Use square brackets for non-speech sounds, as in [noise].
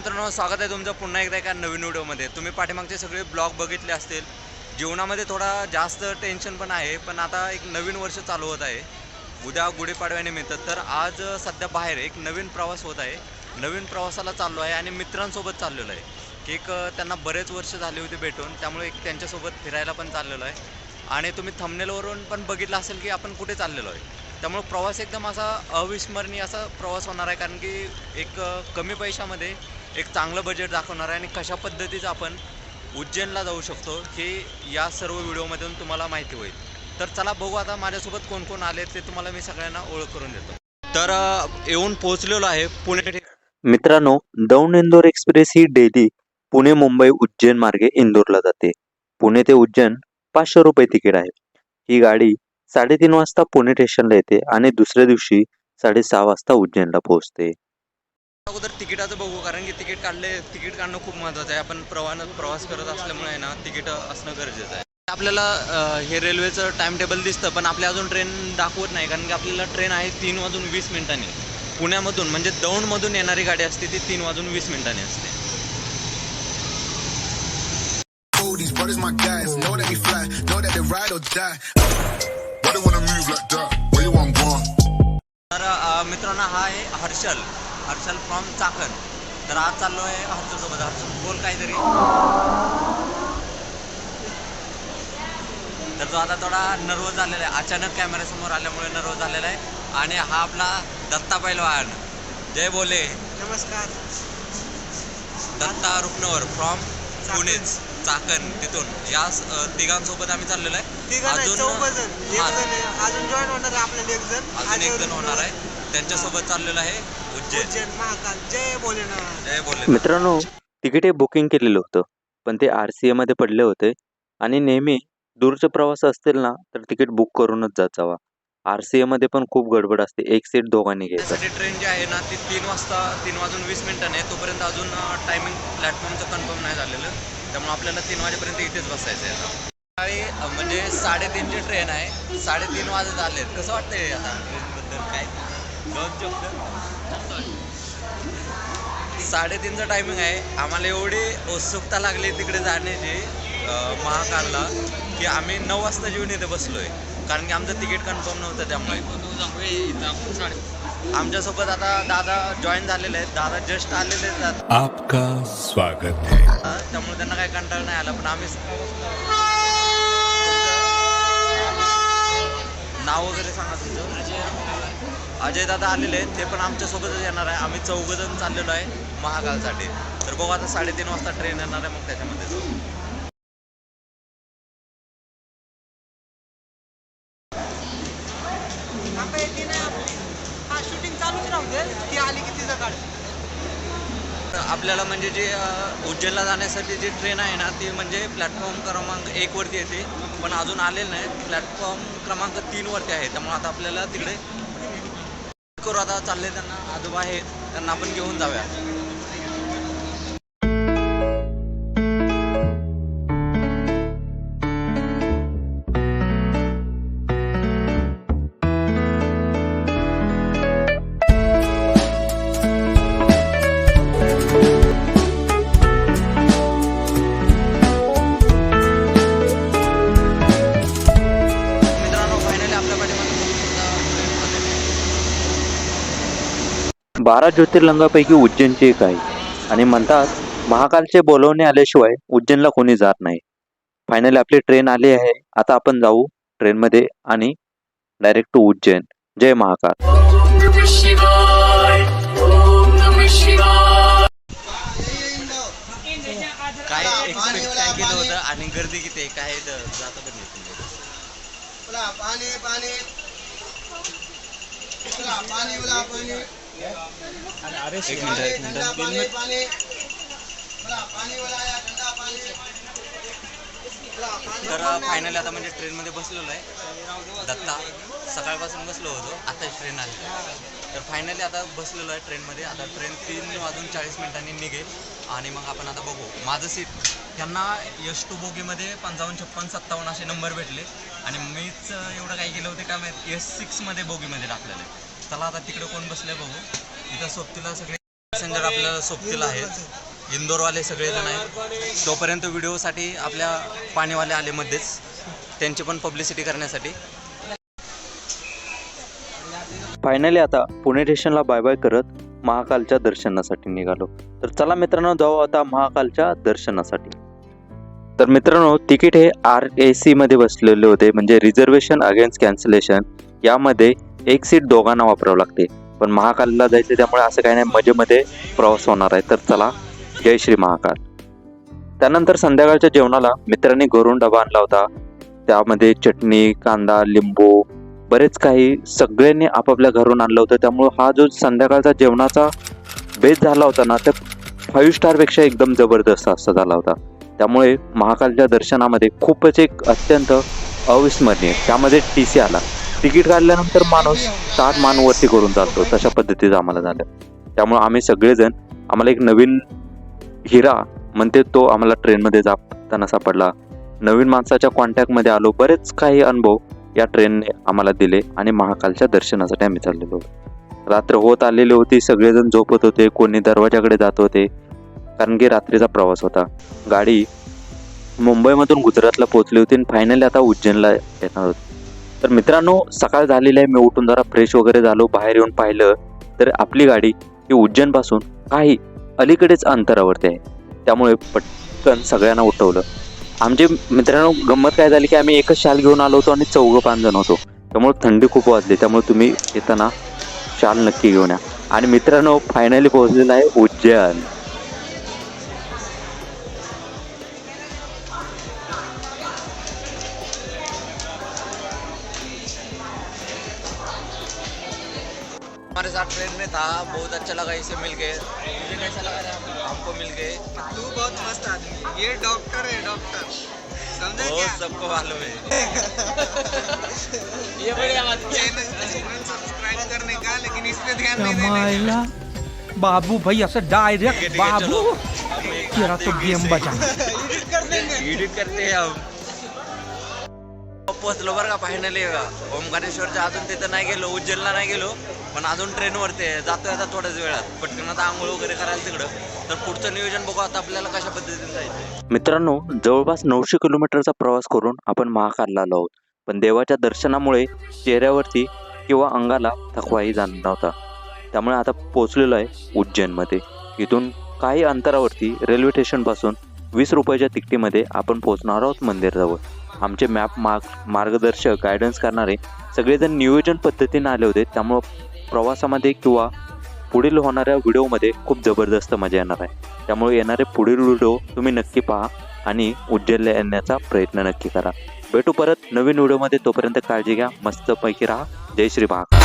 मित्रांनो स्वागत आहे तुमचं पुन्हा एकदा एका नवीन व्हिडिओमध्ये. तुम्ही पाठीमागचे सगळे ब्लॉग बघितले असतील. जीवनामध्ये थोडा जास्त टेन्शन पण आहे पण आता एक नवीन वर्ष चालू होत आहे. उद्या गुढीपाडव्यानिमित्त. तर आज सध्या बाहेर एक नवीन प्रवास होत आहे. नवीन प्रवासाला चाललो आहे आणि मित्रांसोबत चाललेलो आहे. की एक त्यांना बरेच वर्ष झाले होते भेटून. त्यामुळे एक त्यांच्यासोबत फिरायला पण चाललेलो आहे. आणि तुम्ही थंबनेलवरून पण बघितलं असेल की आपण कुठे चाललेलो आहे. त्यामुळे प्रवास एकदम असा अविस्मरणीय असा प्रवास होणार आहे. कारण की एक कमी पैशामध्ये एक चांगलं बजेट दाखवणार आहे आणि कशा पद्धतीचं आपण उज्जैनला जाऊ शकतो हे या सर्व व्हिडिओमधून तुम्हाला माहिती होईल. तर चला बघू आता माझ्यासोबत कोण कोण आले ते तुम्हाला मी सगळ्यांना ओळख करून देतो. तर येऊन पोहोचलेलो आहे पुणे मित्रांनो दौंड इंदोर एक्सप्रेस ही डेली पुणे मुंबई उज्जैन मार्गे इंदोरला जाते. पुणे ते उज्जैन पाचशे रुपये तिकीट आहे. ही गाडी साडेतीन वाजता पुणे स्टेशनला येते आणि दुसऱ्या दिवशी साडेसहा वाजता उज्जैनला पोहोचते. अगोदर तिकिटाचं बघू कारण की तिकीट काढले तिकीट काढणं खूप महत्त्वाचं आहे. आपण प्रवान प्रवास करत असल्यामुळे ना तिकीट असणं गरजेचं आहे. आपल्याला हे रेल्वेचं टाइम टेबल दिसतं पण आपल्या अजून ट्रेन दाखवत नाही कारण की आपल्याला ट्रेन आहे तीन वाजून वीस मिनिटांनी. पुण्यामधून म्हणजे दौंडमधून येणारी गाडी असते ती तीन वाजून वीस मिनिटांनी असते? तर मित्रांनो हा आहे हर्षल. हर्षल फ्रॉम चाकण. तर आज चाललो आहे हर्षलसोबत हर्षल बोल काहीतरी. तर तो आता थोडा नर्वस झालेला आहे. अचानक कॅमेऱ्यासमोर आल्यामुळे नर्वस झालेला आहे. आणि हा आपला दत्ता पैलवान. जय बोले. नमस्कार. दत्ता रुपनवर फ्रॉम पुणेच चाकण तिथून. या तिघांसोबत आम्ही चाललेलो आहे. अजून-. अजून जॉईन होणार आहे आपल्याला एक जण. अजून एक जण होणार आहे. त्यांच्यासोबत चाललेलं आहे. मित्रांनो तिकीट बुकिंग केलेलं होतं पण ते आर सी एमध्ये पडले होते. आणि नेहमी दूरचे प्रवास असतील ना तर तिकीट बुक करूनच जात जावा आर सी एमध्ये पण खूप गडबड असते एक सीट दोघांनी घ्यायचं. ट्रेन जी आहे ना ती तीन वाजता तीन वाजून वीस मिनिटांनी आहे तोपर्यंत अजून टायमिंग प्लॅटफॉर्मचं कन्फर्म नाही झालेलं. त्यामुळे आपल्याला तीन वाजेपर्यंत इथेच बसायचं आहे आता. सकाळी म्हणजे साडेतीनची ट्रेन आहे साडेतीन वाजत आले कसं वाटतंय आता ट्रेनबद्दल काय? साडेतीनचं टायमिंग आहे. आम्हाला एवढी उत्सुकता लागली तिकडे जाण्याची महाकालला की आम्ही नऊ वाजता जेवून इथे बसलोय. कारण की आमचं तिकीट कन्फर्म नव्हतं त्यामुळे. आमच्यासोबत आता दादा जॉईन झालेले आहेत. दादा जस्ट आलेले आहेत. आपका स्वागत है. आता, त्यामुळे त्यांना काही कंटाळा नाही आला पण आम्ही नाव वगैरे सांगा तुमचं. अजय दादा आलेले आहेत. ते पण आमच्यासोबतच येणार आहे. आम्ही चौघजण चाललेलो आहे महाकालसाठी. तर बघू आता साडेतीन वाजता ट्रेन येणार आहे मग त्याच्यामध्ये जाऊ. हा शूटिंग चालूच राहू दे. ती आली की तिचं काढ. आपल्याला म्हणजे जे उज्जैनला जाण्यासाठी जी ट्रेन आहे ना ती म्हणजे प्लॅटफॉर्म क्रमांक एकवरती येते. पण अजून आलेलं नाही. प्लॅटफॉर्म क्रमांक तीनवरती आहे. त्यामुळे आता आपल्याला तिकडे करू. आता चालले त्यांना आजोबा आहेत. त्यांना आपण घेऊन जाऊया. बारा ज्योतिर्लिंगापैकी उज्जैनचे एक आहे. आणि म्हणतात महाकालचे बोलवणे आल्याशिवाय उज्जैनला कोणी जात नाही. फायनली आपली ट्रेन आली आहे. आता आपण जाऊ ट्रेनमध्ये आणि डायरेक्ट टू उज्जैन. जय महाकाल. काय एक्सपेक्ट काय केलं होतं आणि गर्दी किती आहे? काय जातं पण नाही. पाणी पाणी. पाणी पाणी. एक मिनट एक मिनट तर फायनली आता म्हणजे ट्रेनमध्ये बसलेलो आहे. दत्ता सकाळपासून बसलो होतो आता ट्रेन आली. तर फायनली आता बसलेलो आहे ट्रेनमध्ये आता ट्रेन तीन वाजून चाळीस मिनिटांनी निघेल. आणि मग आपण आता बघू. माझं सीट त्यांना यश टू बोगीमध्ये पंचावन्न छप्पन सत्तावन्न असे नंबर भेटले. आणि मीच एवढं काय केलं होते का माहीत? एस सिक्समध्ये बोगीमध्ये टाकलेलं आहे. चला आता तिकडे कोण बसले बघू. इथं सोबतीला सगळे पॅसेंजर आपल्याला सोबतीला आहेत. इंदोरवाले सगळेजण आहेत. तोपर्यंत व्हिडिओसाठी आपल्या पाणीवाले आले मध्येच. त्यांची पण पब्लिसिटी करण्यासाठी. फायनली आता पुणे स्टेशनला बाय बाय करत महाकालच्या दर्शनासाठी निघालो. तर चला मित्रांनो जाऊ आता महाकालच्या दर्शनासाठी. तर मित्रांनो तिकीट हे आर ए सी मध्ये बसलेले होते. म्हणजे रिझर्वेशन अगेन्स्ट कॅन्सलेशन यामध्ये एक सीट दोघांना वापरावं लागते. पण महाकालला जायचं त्यामुळे असं काही नाही मजेमध्ये प्रवास होणार आहे. तर चला जय श्री महाकाल. त्यानंतर संध्याकाळच्या जेवणाला मित्रांनी घरून डबा आणला होता. त्यामध्ये चटणी कांदा लिंबू बरेच काही सगळ्यांनी आपापल्या घरून आणलं होतं. त्यामुळं हा जो संध्याकाळचा जेवणाचा बेस झाला होता ना तर फाईव्ह स्टारपेक्षा एकदम जबरदस्त असा झाला होता. त्यामुळे महाकालच्या दर्शनामध्ये खूपच एक अत्यंत अविस्मरणीय त्यामध्ये टी सी आला. तिकीट काढल्यानंतर माणूस सात मान वरती करून चालतो. तशा पद्धतीचं आम्हाला झालं. त्यामुळे आम्ही सगळेजण आम्हाला एक नवीन हिरा म्हणते तो आम्हाला ट्रेनमध्ये जाताना सापडला. नवीन माणसाच्या कॉन्टॅक्टमध्ये आलो बरेच काही अनुभव या ट्रेनने आम्हाला दिले आणि महाकालच्या दर्शनासाठी आम्ही चाललेलो. होतो रात्र होत आलेली होती सगळेजण झोपत होते कोणी दरवाजाकडे जात होते कारण की रात्रीचा प्रवास होता. गाडी मुंबईमधून गुजरातला पोहोचली होती आणि फायनली आता उज्जैनला येणार होती. तर मित्रांनो सकाळ झालेली आहे. मी उठून जरा फ्रेश वगैरे झालो. बाहेर येऊन पाहिलं तर आपली गाडी ही उज्जैनपासून काही अलीकडेच अंतरावरती आहे. त्यामुळे पटकन सगळ्यांना उठवलं. आमचे मित्रांनो गंमत काय झाली की आम्ही एकच शाल घेऊन आलो होतो आणि चौघं पाच जण होतो. त्यामुळे थंडी खूप वाजली. त्यामुळे तुम्ही येताना शाल नक्की घेऊन या. आणि मित्रांनो फायनली पोहोचलेला आहे उज्जैन. हमारे साथ ट्रेन में था बहुत अच्छा लगा इसे मिल के। मुझे कैसा लगा था? हमको मिल के। तू बहुत मस्त आदमी ये डॉक्टर है डॉक्टर समझा क्या? सबको मालूम है। [laughs] चैनल सब्सक्राइब करने का लेकिन इस पे ध्यान नहीं देने बाबू भाई असं डायरेक्ट बाबू। तेरा तो गेम बचा एडिट कर देंगे। एडिट करते हैं हम। पोहोचलो बरं का फायनली ओमकारेश्वरच्या अजून तिथं नाही गेलो उज्जैनला नाही गेलो पण अजून ट्रेनवरती आहे. जातोय आता थोड्याच वेळात. पटकन आता आंघोळ वगैरे करायला तिकडं. तर पुढचं नियोजन बघू आता आपल्याला कशा पद्धतीने जायचं मित्रांनो जवळपास नऊशे किलोमीटरचा प्रवास करून आपण महाकालला आलो आहोत. पण देवाच्या दर्शनामुळे चेहऱ्यावरती किंवा अंगाला थकवाही जाणवत नव्हता. त्यामुळे आता पोचलेलो आहे उज्जैनमध्ये. इथून काही अंतरावरती रेल्वे स्टेशनपासून वीस रुपयाच्या तिकटीमध्ये आपण पोहोचणार आहोत मंदिराजवळ. आमचे मॅप मार्ग मार्गदर्शक गायडन्स करणारे सगळेजण नियोजन पद्धतीने आले होते. त्यामुळं प्रवासामध्ये किंवा पुढील होणाऱ्या व्हिडिओमध्ये खूप जबरदस्त मजा येणार आहे. त्यामुळे येणारे पुढील व्हिडिओ तुम्ही नक्की पहा आणि उज्जैनला येण्याचा प्रयत्न नक्की करा. भेटू परत नवीन व्हिडिओमध्ये. तोपर्यंत काळजी घ्या मस्तपैकी राहा. जय श्री महाकाल.